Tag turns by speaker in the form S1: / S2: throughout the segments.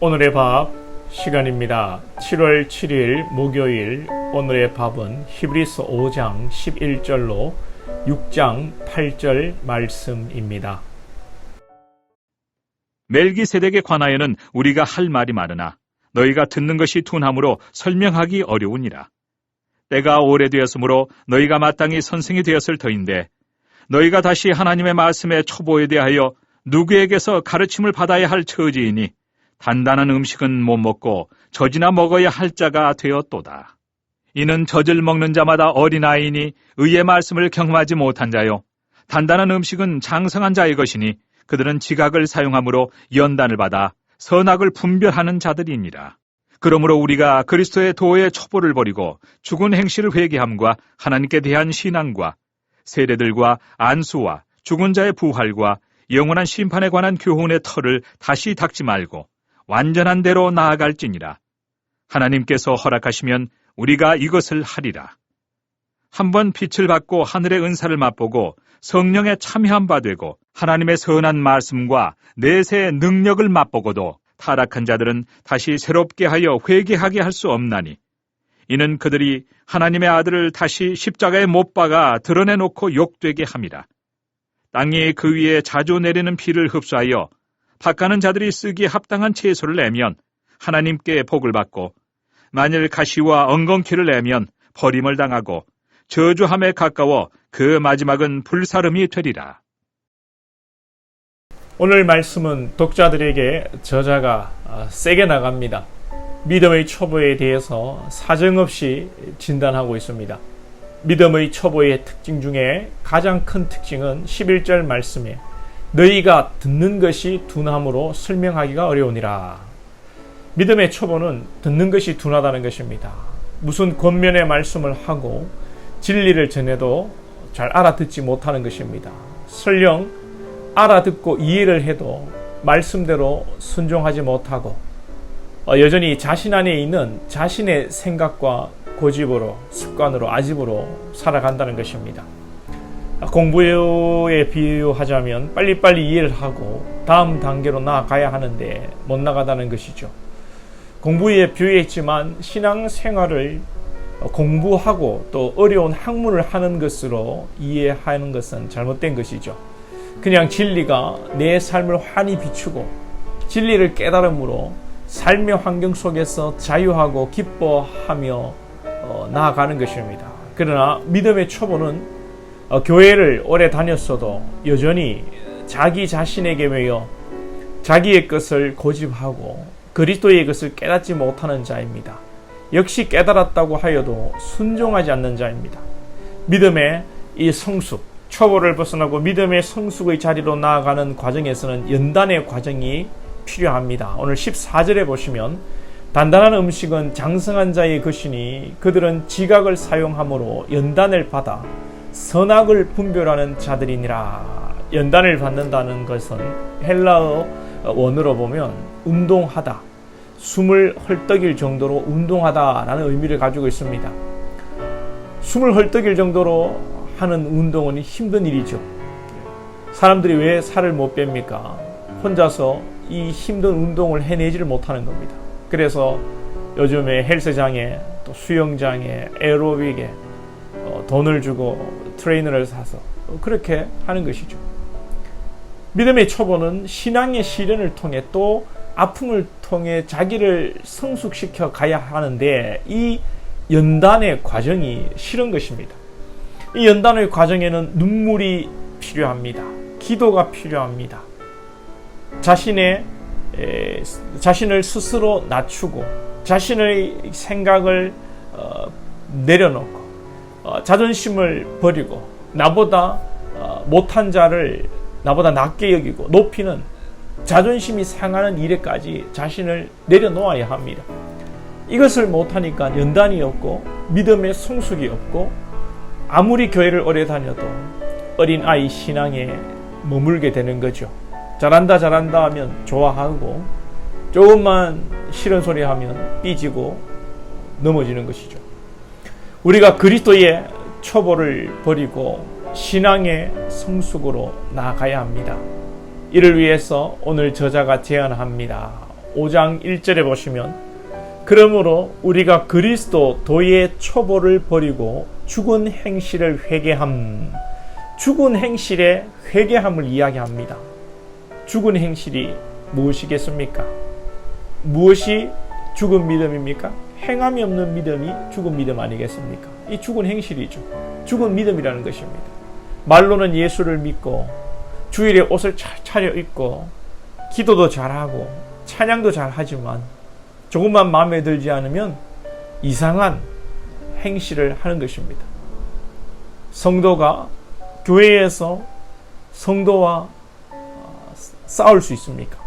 S1: 오늘의 밥 시간입니다. 7월 7일 목요일 오늘의 밥은 히브리서 5장 11절로 6장 8절 말씀입니다.
S2: 멜기세덱에 관하여는 우리가 할 말이 많으나 너희가 듣는 것이 둔함으로 설명하기 어려우니라. 때가 오래되었으므로 너희가 마땅히 선생이 되었을 터인데 너희가 다시 하나님의 말씀의 초보에 대하여 누구에게서 가르침을 받아야 할 처지이니 단단한 음식은 못 먹고 젖이나 먹어야 할 자가 되었도다. 이는 젖을 먹는 자마다 어린아이니 의의 말씀을 경험하지 못한 자요. 단단한 음식은 장성한 자의 것이니 그들은 지각을 사용함으로 연단을 받아 선악을 분별하는 자들이니라. 그러므로 우리가 그리스도의 도의 첩보를 버리고 죽은 행실을 회개함과 하나님께 대한 신앙과 세례들과 안수와 죽은 자의 부활과 영원한 심판에 관한 교훈의 털을 다시 닦지 말고 완전한 대로 나아갈지니라. 하나님께서 허락하시면 우리가 이것을 하리라. 한번 빛을 받고 하늘의 은사를 맛보고 성령에 참여한 바 되고 하나님의 선한 말씀과 내세의 능력을 맛보고도 타락한 자들은 다시 새롭게 하여 회개하게 할 수 없나니 이는 그들이 하나님의 아들을 다시 십자가에 못 박아 드러내놓고 욕되게 함이라. 땅이 그 위에 자주 내리는 비를 흡수하여 박가는 자들이 쓰기에 합당한 채소를 내면 하나님께 복을 받고 만일 가시와 엉겅퀴를 내면 버림을 당하고 저주함에 가까워 그 마지막은 불사름이 되리라.
S1: 오늘 말씀은 독자들에게 저자가 아, 세게 나갑니다. 믿음의 초보에 대해서 사정없이 진단하고 있습니다. 믿음의 초보의 특징 중에 가장 큰 특징은 11절 말씀에 너희가 듣는 것이 둔함으로 설명하기가 어려우니라. 믿음의 초보는 듣는 것이 둔하다는 것입니다. 무슨 권면의 말씀을 하고 진리를 전해도 잘 알아듣지 못하는 것입니다. 설령 알아듣고 이해를 해도 말씀대로 순종하지 못하고 어, 여전히 자신 안에 있는 자신의 생각과 고집으로 습관으로 아집으로 살아간다는 것입니다. 공부에 비유하자면 빨리빨리 이해를 하고 다음 단계로 나아가야 하는데 못 나가다는 것이죠. 공부에 비유했지만 신앙 생활을 공부하고 또 어려운 학문을 하는 것으로 이해하는 것은 잘못된 것이죠. 그냥 진리가 내 삶을 환히 비추고 진리를 깨달음으로 삶의 환경 속에서 자유하고 기뻐하며 어, 나아가는 것입니다. 그러나 믿음의 초보는 어, 교회를 오래 다녔어도 여전히 자기 자신에게 매여 자기의 것을 고집하고 그리스도의 것을 깨닫지 못하는 자입니다. 역시 깨달았다고 하여도 순종하지 않는 자입니다. 믿음의 이 성숙, 초보를 벗어나고 믿음의 성숙의 자리로 나아가는 과정에서는 연단의 과정이 필요합니다. 오늘 14절에 보시면 단단한 음식은 장성한 자의 것이니 그들은 지각을 사용함으로 연단을 받아 선악을 분별하는 자들이니라. 연단을 받는다는 것은 헬라어 원어로 보면 운동하다, 숨을 헐떡일 정도로 운동하다라는 의미를 가지고 있습니다. 숨을 헐떡일 정도로 하는 운동은 힘든 일이죠. 사람들이 왜 살을 못 뺍니까? 혼자서 이 힘든 운동을 해내지를 못하는 겁니다. 그래서 요즘에 헬스장에 또 수영장에 에어로빅에 어, 돈을 주고 트레이너를 사서 그렇게 하는 것이죠. 믿음의 초보는 신앙의 시련을 통해 또 아픔을 통해 자기를 성숙시켜 가야 하는데 이 연단의 과정이 싫은 것입니다. 이 연단의 과정에는 눈물이 필요합니다. 기도가 필요합니다. 자신의 에, 자신을 스스로 낮추고 자신의 생각을 어, 내려놓고 어, 자존심을 버리고 나보다 어, 못한 자를 나보다 낮게 여기고 높이는 자존심이 상하는 일에까지 자신을 내려놓아야 합니다. 이것을 못하니까 연단이 없고 믿음의 성숙이 없고 아무리 교회를 오래 다녀도 어린 아이 신앙에 머물게 되는 거죠. 잘한다 잘한다 하면 좋아하고 조금만 싫은 소리 하면 삐지고 넘어지는 것이죠. 우리가 그리스도의 초보를 버리고 신앙의 성숙으로 나아가야 합니다. 이를 위해서 오늘 저자가 제안합니다. 5장 1절에 보시면 그러므로 우리가 그리스도 도의 초보를 버리고 죽은 행실을 회개함 죽은 행실의 회개함을 이야기합니다. 죽은 행실이 무엇이겠습니까? 무엇이 죽은 믿음입니까? 행함이 없는 믿음이 죽은 믿음 아니겠습니까? 이 죽은 행실이죠. 죽은 믿음이라는 것입니다. 말로는 예수를 믿고 주일에 옷을 잘 차려 입고 기도도 잘하고 찬양도 잘하지만 조금만 마음에 들지 않으면 이상한 행실을 하는 것입니다. 성도가 교회에서 성도와 싸울 수 있습니까?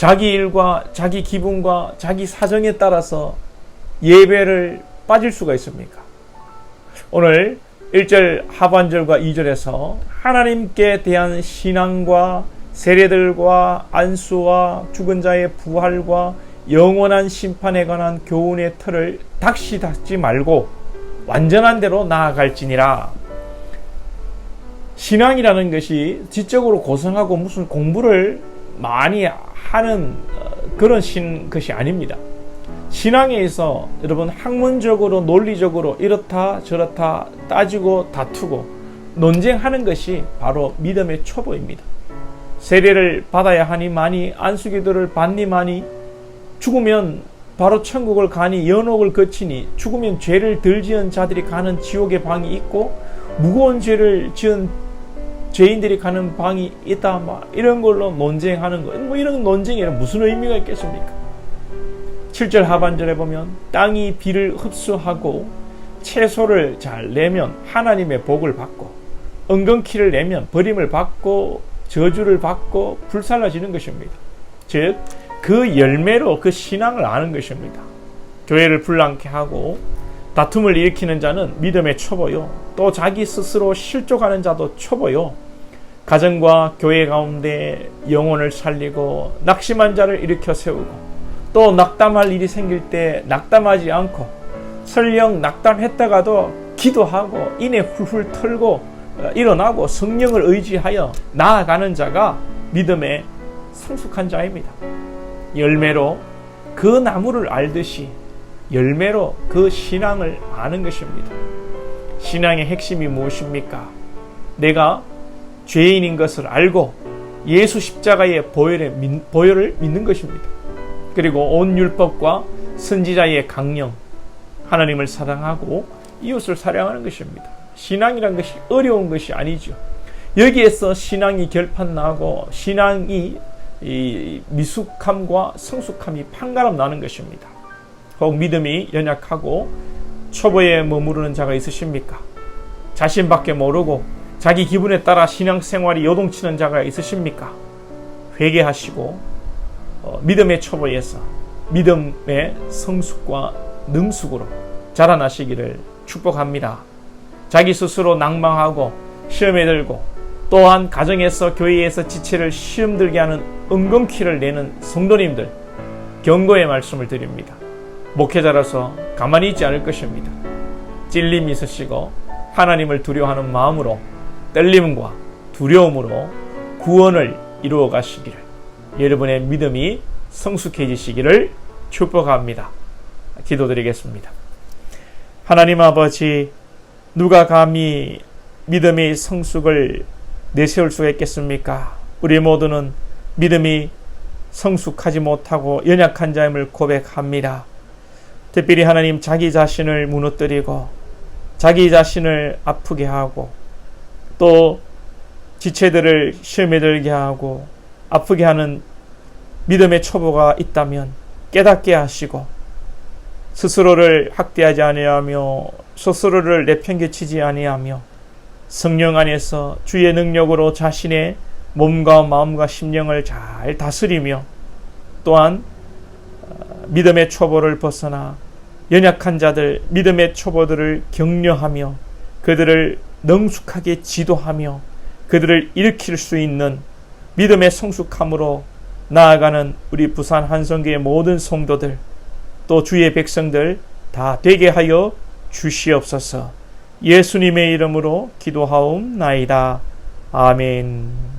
S1: 자기 일과 자기 기분과 자기 사정에 따라서 예배를 빠질 수가 있습니까? 오늘 1절 하반절과 2절에서 하나님께 대한 신앙과 세례들과 안수와 죽은 자의 부활과 영원한 심판에 관한 교훈의 틀을 닥시 닫지 말고 완전한 대로 나아갈지니라. 신앙이라는 것이 지적으로 고생하고 무슨 공부를 많이 하는 어, 그런 신 것이 아닙니다. 신앙에 있어 여러분 학문적으로 논리적으로 이렇다 저렇다 따지고 다투고 논쟁하는 것이 바로 믿음의 초보입니다. 세례를 받아야 하니만이 안수기도를 받니만이 죽으면 바로 천국을 가니 연옥을 거치니 죽으면 죄를 덜 지은 자들이 가는 지옥의 방이 있고 무거운 죄를 지은 죄인들이 가는 방이 있다 막 이런 걸로 논쟁하는 거. 뭐 이런 논쟁에 무슨 의미가 있겠습니까? 7절 하반절에 보면 땅이 비를 흡수하고 채소를 잘 내면 하나님의 복을 받고 은근키를 내면 버림을 받고 저주를 받고 불살라지는 것입니다. 즉, 그 열매로 그 신앙을 아는 것입니다. 교회를 불랑케 하고 다툼을 일으키는 자는 믿음의 초보요. 또 자기 스스로 실족하는 자도 초보요. 가정과 교회 가운데 영혼을 살리고 낙심한 자를 일으켜 세우고 또 낙담할 일이 생길 때 낙담하지 않고 설령 낙담했다가도 기도하고 인에 훌훌 털고 어, 일어나고 성령을 의지하여 나아가는 자가 믿음의 성숙한 자입니다. 열매로 그 나무를 알듯이 열매로 그 신앙을 아는 것입니다. 신앙의 핵심이 무엇입니까? 내가 죄인인 것을 알고 예수 십자가의 보혈을, 믿는 것입니다. 그리고 온 율법과 선지자의 강령, 하나님을 사랑하고 이웃을 사랑하는 것입니다. 신앙이란 것이 어려운 것이 아니죠. 여기에서 신앙이 결판나고 신앙이 미숙함과 성숙함이 판가름 나는 것입니다. 혹 믿음이 연약하고 초보에 머무르는 자가 있으십니까? 자신밖에 모르고 자기 기분에 따라 신앙생활이 요동치는 자가 있으십니까? 회개하시고 어, 믿음의 초보에서 믿음의 성숙과 능숙으로 자라나시기를 축복합니다. 자기 스스로 낭망하고 시험에 들고 또한 가정에서 교회에서 지체를 시험 들게 하는 은근키를 내는 성도님들 경고의 말씀을 드립니다. 목회자라서 가만히 있지 않을 것입니다. 찔림 있으시고 하나님을 두려워하는 마음으로 떨림과 두려움으로 구원을 이루어 가시기를 여러분의 믿음이 성숙해지시기를 축복합니다. 기도드리겠습니다. 하나님 아버지 누가 감히 믿음의 성숙을 내세울 수가 있겠습니까? 우리 모두는 믿음이 성숙하지 못하고 연약한 자임을 고백합니다. 특별히 하나님 자기 자신을 무너뜨리고 자기 자신을 아프게 하고 또 지체들을 시험에 들게 하고 아프게 하는 믿음의 초보가 있다면 깨닫게 하시고 스스로를 학대하지 아니하며 스스로를 내팽개치지 아니하며 성령 안에서 주의 능력으로 자신의 몸과 마음과 심령을 잘 다스리며 또한 어, 믿음의 초보를 벗어나 연약한 자들, 믿음의 초보들을 격려하며 그들을 능숙하게 지도하며 그들을 일으킬 수 있는 믿음의 성숙함으로 나아가는 우리 부산 한성교의 모든 성도들 또 주의 백성들 다 되게 하여 주시옵소서 예수님의 이름으로 기도하옵나이다. 아멘.